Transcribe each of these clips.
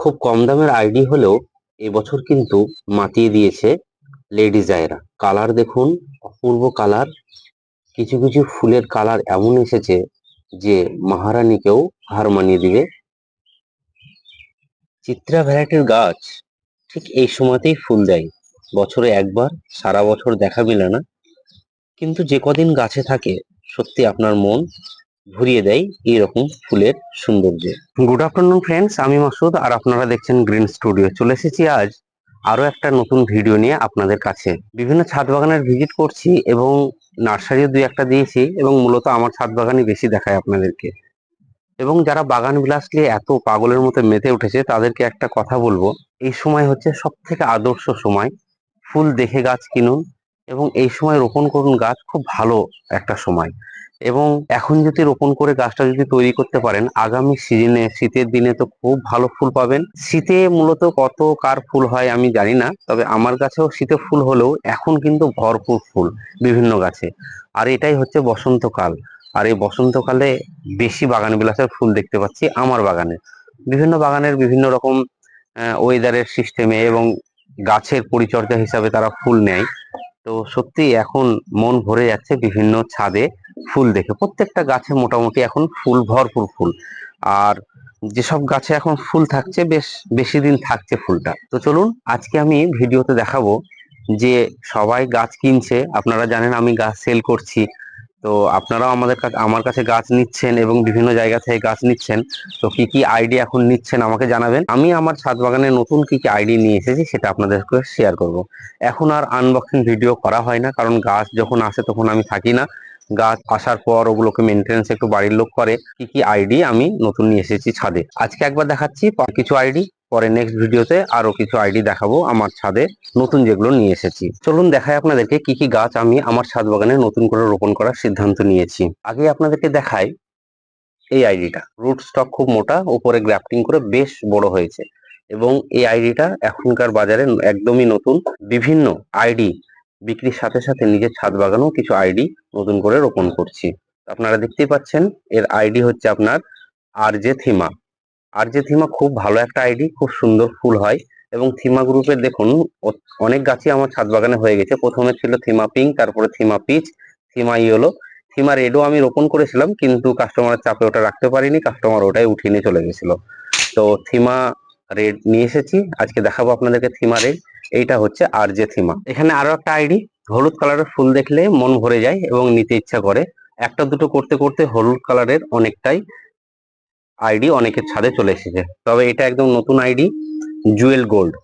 খুব কম দামের আইডি হলেও এবছর কিন্তু মাতিয়ে দিয়েছে লেডি জায়রা কালার দেখুন, অপূর্ব কালার কিছু কিছু ফুলের কালার এমন এসেছে যে মহারানীকেও হার মানিয়ে দিবে। চিত্রা ভ্যারাইটির গাছ ঠিক এই সময়তেই ফুল দেয়। বছরে একবার, সারা বছর দেখা মিলে না। কিন্তু যে কদিন গাছে থাকে, সত্যি আপনার মন ভরিয়ে দেয় এইরকম ফুলের সৌন্দর্যে। গুড আফটারনুন ফ্রেন্ডস আমি মাসুদ আর আপনারা দেখছেন গ্রিন স্টুডিও চলে এসেছি আজ আরও একটা নতুন ভিডিও নিয়ে আপনাদের কাছে। বিভিন্ন ছাদ বাগানের ভিজিট করছি এবং নার্সারিও দুই একটা দিয়েছি এবং মূলত আমার ছাদ বাগানই বেশি দেখায় আপনাদেরকে। এবং যারা বাগান বিলাস নিয়ে এত পাগলের মতো মেতে উঠেছে, তাদেরকে একটা কথা বলব। এই সময় হচ্ছে সব থেকে আদর্শ সময় ফুল দেখে গাছ কিনুন এবং এই সময় রোপণ করুন গাছ, খুব ভালো একটা সময়। এবং এখন যদি রোপণ করে গাছটা যদি তৈরি করতে পারেন, আগামী সিজনে, শীতের দিনে তো খুব ভালো ফুল পাবেন। শীতে মূলত কত কার ফুল হয় আমি জানি না, তবে আমার গাছেও শীতে ফুল হলেও এখন কিন্তু ভরপুর ফুল বিভিন্ন গাছে। আর এটাই হচ্ছে বসন্তকাল। আর এই বসন্তকালে বেশি বাগান বিলাসের ফুল দেখতে পাচ্ছি আমার বাগানে। বিভিন্ন বাগানের বিভিন্ন রকম ওয়েদারের সিস্টেমে এবং গাছের পরিচর্যা হিসাবে তারা ফুল নেয়। তো সত্যি এখন মন ভরে যাচ্ছে বিভিন্ন ছাদে। ফুল দেখে। প্রত্যেকটা গাছে মোটামুটি এখন ফুল, ভরপুর ফুল। আর যেসব গাছে এখন ফুল থাকছে, বেশ বেশি দিন থাকছে ফুলটা। তো চলুন, আজকে আমি ভিডিওতে দেখাবো যে সবাই গাছ কিনছে। আপনারা জানেন আমি গাছ সেল করছি। তো আপনারাও আমাদের কাছে আমার কাছে গাছ নিচ্ছেন এবং বিভিন্ন জায়গা থেকে গাছ নিচ্ছেন। তো কি কি আইডি এখন নিচ্ছেন আমাকে জানাবেন। আমি আমার ছাদ বাগানে নতুন কি কি আইডি নিয়ে এসেছি সেটা আপনাদেরকে শেয়ার করব। এখন আর আনবক্সিং ভিডিও করা হয় না, কারণ গাছ যখন আসে তখন আমি থাকি না। গাছ আসার পর ওগুলোকে মেনটেন্স একটু বাড়ির লোক করে, কি কি আইডি আমি নতুন নিয়ে এসেছি ছাদে। আজকে একবার দেখাচ্ছি কিছু আইডি পরে নেক্সট ভিডিওতে আরও কিছু আইডি দেখাবো আমার ছাদে নতুন যেগুলো নিয়ে এসেছি। চলুন দেখাই আপনাদেরকে কি কি গাছ আমি আমার ছাদ বাগানে নতুন করে রোপণ করার সিদ্ধান্ত নিয়েছি। আগে আপনাদেরকে দেখাই এই আইডিটা রুট স্টক খুব মোটা উপরে গ্রাফটিং করে বেশ বড় হয়েছে। এবং এই আইডিটা এখনকার বাজারে একদমই নতুন, বিভিন্ন আইডি বিক্রির সাথে সাথে নিজের ছাদ বাগানেও কিছু আইডি নতুন করে রোপণ করছি। আপনারা দেখতেই পাচ্ছেন, এর আইডি হচ্ছে আপনার আর জে থিমা আর যে থিমা খুব ভালো একটা আইডি খুব সুন্দর ফুল হয় এবং থিমা গ্রুপের দেখুন অনেক গাছই আমার ছাদ বাগানে হয়ে গেছে। প্রথমে ছিল থিমা পিঙ্ক তারপরে থিমা পিচ থিমা ইয়েলো থিমা রেডও আমি রোপণ করেছিলাম, কিন্তু কাস্টমারের চাপে ওটা রাখতে পারিনি কাস্টমার ওটাই উঠিয়ে নিয়ে চলে গেছিল। তো থিমা রেড নিয়ে এসেছি। আজকে দেখাবো আপনাদেরকে থিমা রেড এইটা হচ্ছে আর যে থিমা এখানে আরও একটা আইডি হলুদ কালারের ফুল দেখলে মন ভরে যায় এবং নিতে ইচ্ছা করে। একটা দুটো করতে করতে হলুদ কালারের অনেকটাই আইডি অনেকের ছাদে চলে এসেছে। তবে এটা একদম নতুন আইডি জুয়েল গোল্ড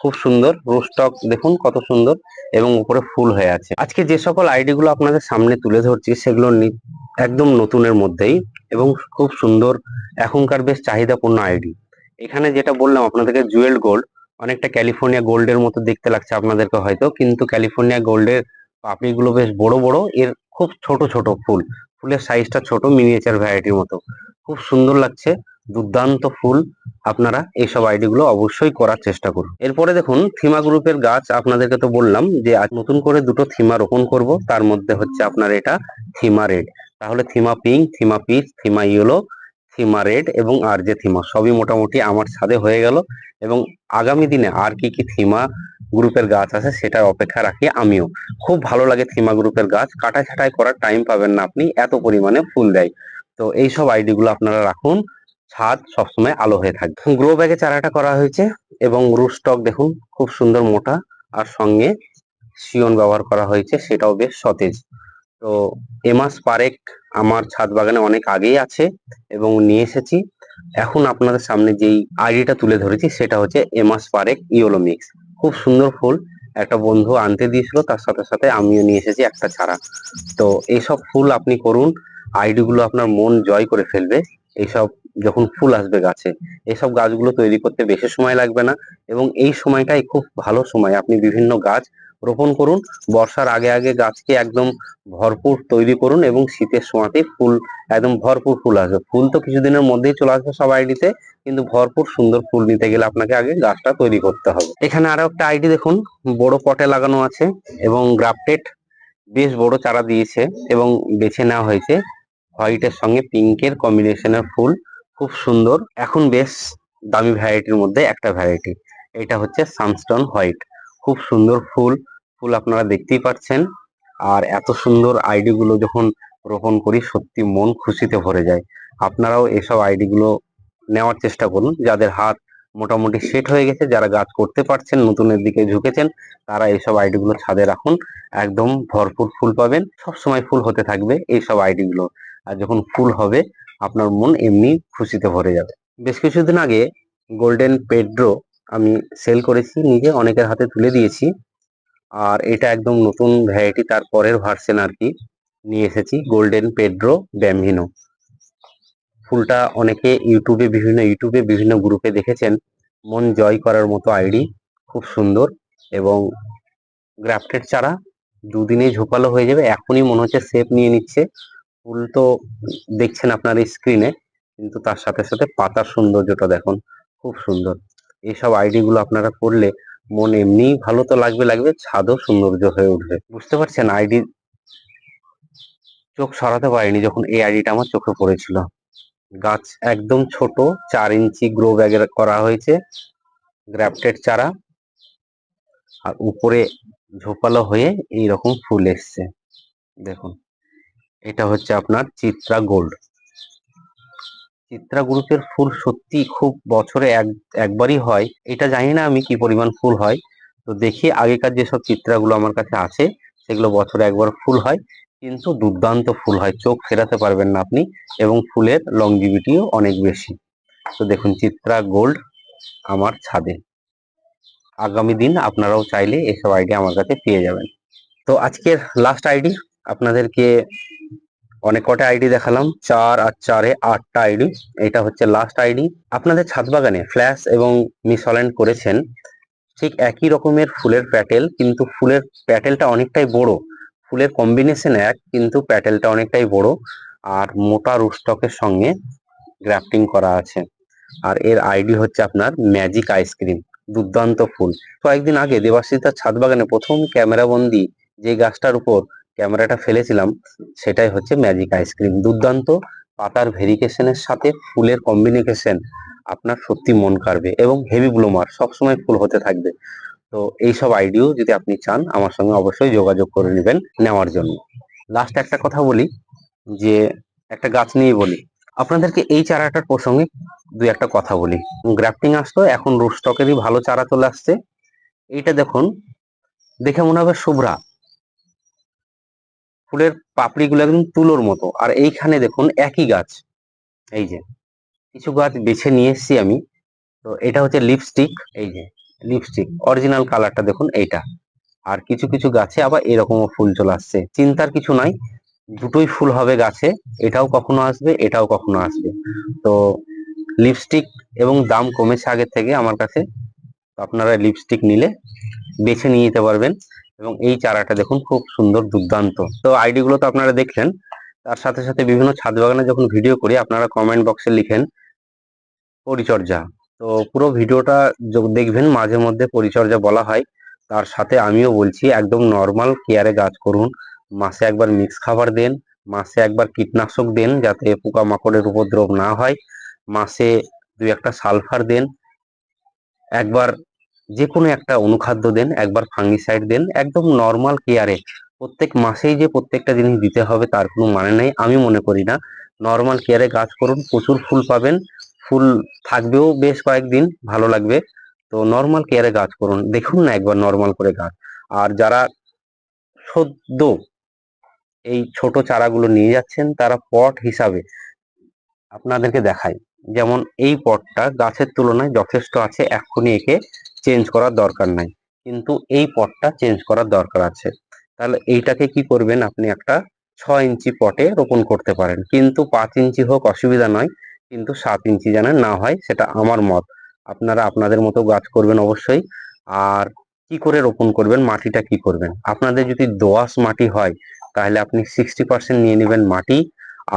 খুব সুন্দর রোস্টক দেখুন কত সুন্দর এবং উপরে ফুল হয়ে আছে। আজকে যে সকল আইডি গুলো আপনাদের সামনে তুলে ধরছি, সেগুলো একদম নতুনের মধ্যেই এবং খুব সুন্দর, এখনকার বেশ চাহিদাপূর্ণ আইডি এখানে যেটা বললাম, আপনাদেরকে জুয়েল গোল্ড অনেকটা ক্যালিফোর্নিয়া গোল্ডের মতো দেখতে লাগছে আপনাদেরকে হয়তো, কিন্তু ক্যালিফোর্নিয়া গোল্ডের পাপড়িগুলো বেশ বড় বড়, এর খুব ছোট ছোট ফুল। ফুলের সাইজটা ছোট মিনিয়েচার ভ্যারাইটির মতো। খুব সুন্দর লাগছে, দুর্দান্ত ফুল। আপনারা এইসব আইডি গুলো অবশ্যই করার চেষ্টা করুন। এরপরে দেখুন, থিমা গ্রুপের গাছ, আপনাদেরকে তো বললাম যে আজ নতুন করে দুটো থিমা রোপণ করব, তার মধ্যে হচ্ছে আপনার এটা থিমা রেড তাহলে থিমা পিঙ্ক থিমা পিচ থিমা ইয়েলো থিমা রেড এবং আর যে থিমা সবই মোটামুটি আমার ছাদে হয়ে গেল এবং আগামী দিনে আর কি কি থিমা গ্রুপের গাছ আছে সেটার অপেক্ষা রাখি আমিও। খুব ভালো লাগে থিমা গ্রুপের গাছ, কাটা ছাটাই করার টাইম পাবেন না আপনি, এত পরিমাণে ফুল দেয়। তো এই সব আইডি গুলো আপনারা রাখুন, ছাদ সবসময় আলো হয়ে থাকবে। গ্রো ব্যাগে চারাটা করা হয়েছে এবং রুট স্টক দেখুন, খুব সুন্দর মোটা, আর সঙ্গে সিয়ন ব্যবহার করা হয়েছে, সেটাও বেশ সতেজ। তো এমাস পারেক আমার ছাদ বাগানে অনেক আগেই আছে এবং নিয়ে এসেছি। এখন আপনাদের সামনে যেই আইডিটা তুলে ধরেছি সেটা হচ্ছে এমাস পারেক ইয়োলো মিক্স। খুব সুন্দর ফুল, একটা বন্ধু আনতে দিয়েছিল, তার সাথে সাথে আমিও নিয়ে এসেছি একটা চারা। তো এইসব ফুল আপনি করুন আইডি গুলো আপনার মন জয় করে ফেলবে। এইসব যখন ফুল আসবে গাছে, এইসব গাছগুলো তৈরি করতে বেশি সময় লাগবে না এবং এই সময়টাই খুব ভালো সময়। আপনি বিভিন্ন গাছ রোপণ করুন। বর্ষার আগে আগে গাছকে একদম ভরপুর তৈরি করুন এবং শীতের সময়তেই ফুল, একদম ভরপুর ফুল আসবে। ফুল তো কিছুদিনের মধ্যেই চলে আসবে সব আইডিতে, কিন্তু ভরপুর সুন্দর ফুল নিতে গেলে আপনাকে আগে গাছটা তৈরি করতে হবে। এখানে আরও একটা আইডি দেখুন, বড় পটে লাগানো আছে এবং গ্রাফটেড বেশ বড় চারা দিয়েছে এবং বেছে নেওয়া হয়েছে হোয়াইটের সঙ্গে পিঙ্কের কম্বিনেশনের ফুল, খুব সুন্দর। এখন বেশ দামি ভ্যারাইটির মধ্যে একটা ভ্যারাইটি এটা হচ্ছে সানস্টোন হোয়াইট। খুব সুন্দর ফুল। ফুল আপনারা দেখতেই পাচ্ছেন। আর এত সুন্দর আইডি গুলো যখন রোপণ করি, সত্যি মন খুশিতে ভরে যায়। আপনারাও এসব আইডি গুলো নেওয়ার চেষ্টা করুন। যাদের হাত মোটামুটি সেট হয়ে গেছে, যারা গাছ করতে পারছেন, নতুনের দিকে ঝুঁকেছেন, তারা এইসব আইডি গুলো ছাদে রাখুন। একদম ভরপুর ফুল পাবেন। সব সময় ফুল হতে থাকবে এইসব আইডি গুলো। আর যখন ফুল হবে, আপনার মন এমনি খুশিতে ভরে যাবে। বেশ কিছুদিন আগে গোল্ডেন পেড্রো আমি সেল করেছি, নিজে অনেকের হাতে তুলে দিয়েছি। আর এটা একদম নতুন ভ্যারাইটি তার পরের ভার্সন আর কি। নিয়ে এসেছি গোল্ডেন পেড্রো ব্যামহিনো ফুলটা অনেকে ইউটিউবে বিভিন্ন ইউটিউবে বিভিন্ন গ্রুপে দেখেছেন। মন জয় করার মতো আইডি খুব সুন্দর। এবং গ্রাফটেড চারা দুদিনেই ঝোপালো হয়ে যাবে। এখনই মনে হচ্ছে শেপ নিয়ে নিচ্ছে। ফুল তো দেখছেন আপনার স্ক্রিনে কিন্তু তার সাথে সাথে পাতার সৌন্দর্যটা দেখুন, খুব সুন্দর। এইসব আইডি গুলো আপনারা করলে মন এমনিই ভালো তো লাগবে লাগবে ছাদও সৌন্দর্য হয়ে উঠবে। বুঝতে পারছেন আইডি চোখ সরাতে পারিনি যখন এই আইডিটা আমার চোখে পড়েছিল। গাছ একদম ছোট, চার ইঞ্চি গ্রো ব্যাগের করা হয়েছে গ্রাফটেড চারা, আর উপরে ঝোপালো হয়ে এই রকম ফুল এসছে। দেখুন, এটা হচ্ছে আপনার চিত্রা গোল্ড চিত্রা গ্রুপের ফুল সত্যি খুব বছরে এক, একবারই হয়। এটা জানি না আমি কি পরিমাণ ফুল হয়। তো দেখি আগেকার যেসব চিত্রাগুলো আমার কাছে আছে, সেগুলো বছরে একবার ফুল হয়। কিন্তু দুর্দান্ত ফুল হয়। চোখ ফেরাতে পারবেন না আপনি এবং ফুলের লংজিভিটিও অনেক বেশি। তো দেখুন, চিত্রা গোল্ড আমার ছাদে। আগামী দিন আপনারাও চাইলে এসব আইডি আমার কাছে পেয়ে যাবেন। তো আজকের লাস্ট আইডি আপনাদেরকে অনেক কটা আইডি দেখালাম। চার আর চারে আটটা আইডি এটা হচ্ছে লাস্ট আইডি আপনাদের ছাদ বাগানে ফ্ল্যাশ এবং মিসঅল্যান্ড করেছেন। ঠিক একই রকমের ফুলের প্যাটেল, কিন্তু ফুলের প্যাটেলটা অনেকটাই বড়। ফুলের কম্বিনেশন এক, কিন্তু প্যাটেলটা অনেকটাই বড়। আর মোটা রুস্টকের সঙ্গে গ্রাফটিং করা আছে। আর এর আইডি হচ্ছে আপনার ম্যাজিক আইসক্রিম দুর্দান্ত ফুল। কয়েকদিন আগে দেবাশ্রিতার ছাদ বাগানে প্রথম ক্যামেরা বন্দি যে গাছটার উপর ক্যামেরাটা ফেলেছিলাম, সেটাই হচ্ছে ম্যাজিক আইসক্রিম দুর্দান্ত পাতার ভেরিকেশনের সাথে ফুলের কম্বিনেশন আপনার সত্যি মন কাড়বে এবং হেভি ব্লুমার সবসময় ফুল হতে থাকবে। তো এইসব আইডিও যদি আপনি চান, আমার সঙ্গে অবশ্যই যোগাযোগ করে নেবেন নেওয়ার জন্য। লাস্ট একটা কথা বলি, যে একটা গাছ নিয়ে বলি। আপনাদেরকে এই চারাটার প্রসঙ্গে দুই একটা কথা বলি। গ্রাফটিং আসতো এখন রুস্টকেরই ভালো চারা চলে আসছে। এইটা দেখুন, দেখে মনে হবে শুভ্রা। ফুলের পাপড়িগুলো একদম তুলোর মতো। আর এইখানে দেখুন একই গাছ। এই যে, কিছু গাছ বেছে নিয়ে এসছি আমি। তো এটা হচ্ছে লিপস্টিক এই যে লিপস্টিক অরিজিনাল কালারটা দেখুন এইটা। আর কিছু কিছু গাছে আবার এরকমও ফুল চলে আসছে। চিন্তার কিছু নাই, দুটোই ফুল হবে গাছে, এটাও কখনো আসবে, এটাও কখনো আসবে। তো লিপস্টিক এবং দাম কমেছে আগের থেকে আমার কাছে। আপনারা লিপস্টিক নিলে বেছে নিয়ে যেতে পারবেন। এবং এই চারাটা দেখুন খুব সুন্দর দুর্দান্ত। তো আইডি গুলো তো আপনারা দেখলেন। তার সাথে সাথে বিভিন্ন ছাদ বাগানে যখন ভিডিও করি, আপনারা কমেন্ট বক্সে লিখেন পরিচর্যা। তো পুরো ভিডিওটা দেখবেন, মাঝে মধ্যে পরিচর্যা বলা হয়। তার সাথে আমিও বলছি, একদম নর্মাল কেয়ারে গাছ করুন। মাসে একবার মিক্স খাবার দেন, মাসে একবার কীটনাশক দেন যাতে পোকামাকড়ের উপদ্রব না হয়। মাসে দুই একটা সালফার দেন। একবার যে কোনো একটা অনুখাদ্য দেন, একবার ফাঙ্গিসাইড দেন, একদম নর্মাল কেয়ারে প্রত্যেক মাসেই যে প্রত্যেকটা জিনিস দিতে হবে তার কোনো মানে নেই, আমি মনে করি না। নর্মাল কেয়ারে গাছ করুন, প্রচুর ফুল পাবেন, ফুল থাকবেও বেশ কয়েকদিন, ভালো লাগবে। তো নর্মাল কেয়ারে গাছ করুন, দেখুন না একবার নর্মাল করে গাছ আর যারা সদ্য এই ছোট চারাগুলো নিয়ে যাচ্ছেন, তারা পট হিসাবে আপনাদেরকে দেখায় যেমন এই পটটা গাছের তুলনায় যথেষ্ট আছে, এক্ষুনি একে চেঞ্জ করার দরকার নাই। কিন্তু এই পটটা চেঞ্জ করার দরকার আছে। তাহলে এইটাকে কি করবেন? আপনি একটা ছয় ইঞ্চি পটে রোপণ করতে পারেন। কিন্তু পাঁচ ইঞ্চি হোক অসুবিধা নয়, কিন্তু সাত ইঞ্চি যেন না হয়, সেটা আমার মত। আপনারা আপনাদের মতো গাছ করবেন অবশ্যই। আর কি করে রোপণ করবেন? মাটিটা কি করবেন? আপনাদের যদি দোআঁশ মাটি হয়, তাহলে আপনি সিক্সটি পার্সেন্ট নিয়ে নেবেন মাটি।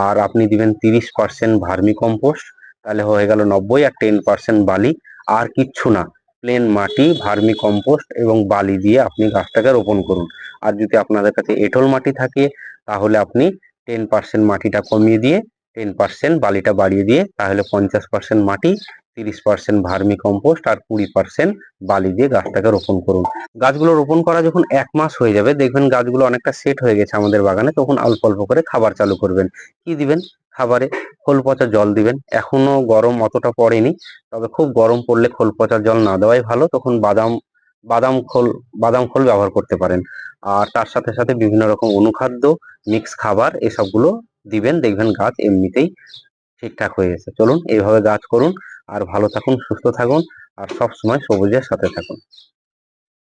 আর আপনি দিবেন তিরিশ পার্সেন্ট ভার্মি কম্পোস্ট তাহলে হয়ে গেল নব্বই আর টেন পার্সেন্ট বালি। আর কিচ্ছু না। প্লেন মাটি, ভার্মি কম্পোস্ট এবং বালি দিয়ে আপনি গাছটাকে রোপণ করুন। আর যদি আপনাদের কাছে এঁঠল মাটি থাকে, তাহলে আপনি টেন পার্সেন্ট মাটিটা কমিয়ে দিয়ে টেন পার্সেন্ট বালিটা বাড়িয়ে দিয়ে, তাহলে পঞ্চাশ পার্সেন্ট মাটি, তিরিশ পার্সেন্ট ভার্মি কম্পোস্ট আর কুড়ি পার্সেন্ট বালি দিয়ে গাছটাকে রোপণ করুন। গাছগুলো রোপণ করা যখন এক মাস হয়ে যাবে, দেখবেন গাছগুলো অনেকটা সেট হয়ে গেছে আমাদের বাগানে, তখন অল্প অল্প করে খাবার চালু করবেন। কি দিবেন? খাবারে খোল পচা জল দিবেন। এখনও গরম অতটা পড়েনি, তবে খুব গরম পড়লে খোল পচা জল না দেওয়াই ভালো। তখন বাদাম বাদাম খোল বাদাম খোল ব্যবহার করতে পারেন। আর তার সাথে সাথে বিভিন্ন রকম অনুখাদ্য, মিক্স খাবার এসবগুলো দিবেন। দেখবেন গাছ এমনিতেই ঠিকঠাক হয়ে গেছে। চলুন, এইভাবে গাছ করুন। আর ভালো থাকুন, সুস্থ থাকুন। আর সব সময় সবুজের সাথে থাকুন।